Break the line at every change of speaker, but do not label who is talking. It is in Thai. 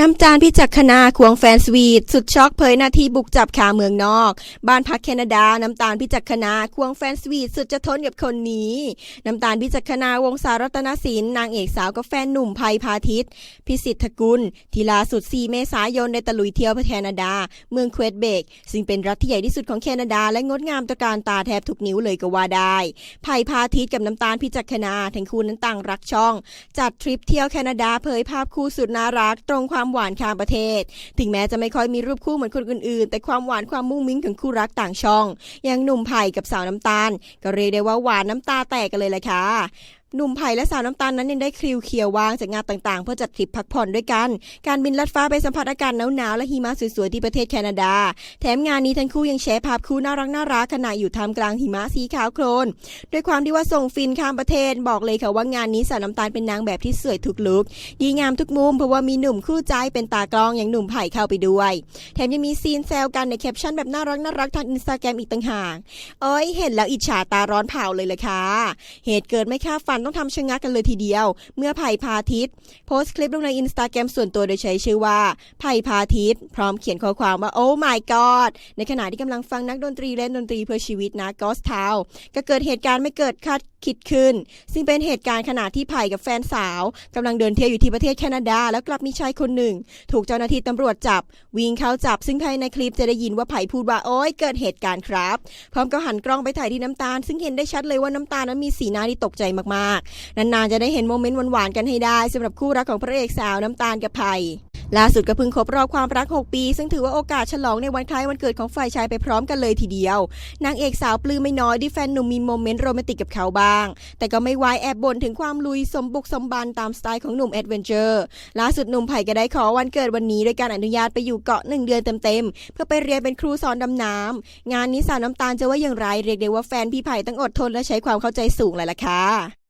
น้ำจานพิจักคณาควงแฟนสวีทสุดช็อกเผยนาทีบุกจับขาเมืองนอก บ้านพักแคนาดา น้ำตาลพิจักคณาควงแฟนสวีทสุดจะทนกับคนนี้ น้ำตาลพิจักคณาวงศารัตนศิลป์นางเอกสาวกับแฟนหนุ่มภัยพาทิตพิสิทธกุล ทีลาสุด 4 เมษายนได้ตะลุยเที่ยวแคนาดา เมืองเควดเบก ซึ่งเป็นรัฐที่ใหญ่ที่สุดของแคนาดา และงดงามตระการตาแทบทุกนิ้วเลยก็ว่าได้ภัยพาทิตกับน้ำตาลพิจักคณาทั้งคู่นั้นต่างรักช่อง จัดทริปเที่ยวแคนาดาเผยภาพคู่สุดน่ารักตรงความความหวานข้ามประเทศ ถึงแม้จะไม่ค่อยมีรูปคู่เหมือนคนอื่นๆ แต่ความหวานความมุ้งมิ้งของคู่รักต่างช่อง อย่างหนุ่มไผ่กับสาวน้ำตาล ก็เรียกได้ว่าหวานน้ำตาแตกกันเลยแหละค่ะ หนุ่มไผ่และสาวน้ำตาลนั้นยังได้คลิวเคลียววางจากงานต่างๆ เพื่อจัดทริปพักผ่อนด้วยกัน การบินลัดฟ้าไปสัมผัสอากาศหนาวๆและหิมะสวยๆที่ประเทศแคนาดา แถมงานนี้ทั้งคู่ยังแชร์ภาพคู่น่ารักน่ารักขณะอยู่ท่ามกลางหิมะสีขาวโคลนด้วยความที่ว่าส่งฟินข้ามประเทศบอกเลยค่ะว่างานนี้สาวน้ำตาลเป็นนางแบบที่สวยทุกลุกดีงามทุกมุมเพราะว่ามีหนุ่มคู่ใจเป็นตากล้องอย่างหนุ่มไผ่เข้าไปด้วย แถมยังมีซีนแซวกันในแคปชั่นแบบน่ารักน่ารักทางอินสตาแกรมอีกต่างหากเอ้ยเห็นแล้วอิจฉาตาร้อนเผาเลยเลยค่ะเหตุเกิดไม่คาดฝันต้องทำชะงักกันเลยทีเดียว เมื่อไผ่พาทิตโพสต์คลิปลงในอินสตาแกรมส่วนตัวโดยใช้ชื่อว่าไผ่พาทิตพร้อมเขียนข้อความว่าโอ้ my god ในขณะที่กำลังฟังนักดนตรีเล่นดนตรีเพื่อชีวิตนะกอสทาวก็เกิดเหตุการณ์ไม่เกิดคาด คิดขึ้น ซึ่งเป็นเหตุการณ์ขณะที่ไผ่กับแฟนสาวกำลังเดินเที่ยวอยู่ที่ประเทศแคนาดา แล้วกลับมีชายคนหนึ่ง ถูกเจ้าหน้าที่ตำรวจจับ วิ่งเข้าจับ ซึ่งภายในคลิปจะได้ยินว่าไผ่พูดว่าโอ้ยเกิดเหตุการณ์ครับ พร้อมกับหันกล้องไปถ่ายที่น้ำตาล ซึ่งเห็นได้ชัดเลยว่าน้ำตาลนั้นมีสีหน้าที่ตกใจมากๆนานๆจะได้เห็นโมเมนต์หวานๆกันให้ได้สำหรับคู่รักของพระเอกสาวน้ำตาลกับไผ่ ล่าสุดก็เพิ่งครบรอบความรัก 6 ปี ซึ่งถือว่าโอกาสฉลองในวันคล้ายวันเกิดของฝ่ายชายไปพร้อมกันเลยทีเดียวนางเอกสาวปลื้มไม่น้อยที่แฟนหนุ่มมีโมเมนต์โรแมนติกกับเขาบ้าง แต่ก็ไม่วายแอบบ่นถึงความลุยสมบุกสมบันตามสไตล์ของหนุ่มแอดเวนเจอร์ล่าสุดหนุ่มไผ่ก็ได้ขอวันเกิดวันนี้ด้วยการอนุญาตไปอยู่เกาะหนึ่งเดือนเต็มๆเพื่อไปเรียนเป็นครูสอนดำน้ำงานนี้สาวน้ำตาลจะว่าอย่างไรเรียกได้ว่าแฟนพี่ไผ่ต้องอดทนและใช้ความเข้าใจสูงเลยล่ะค่ะ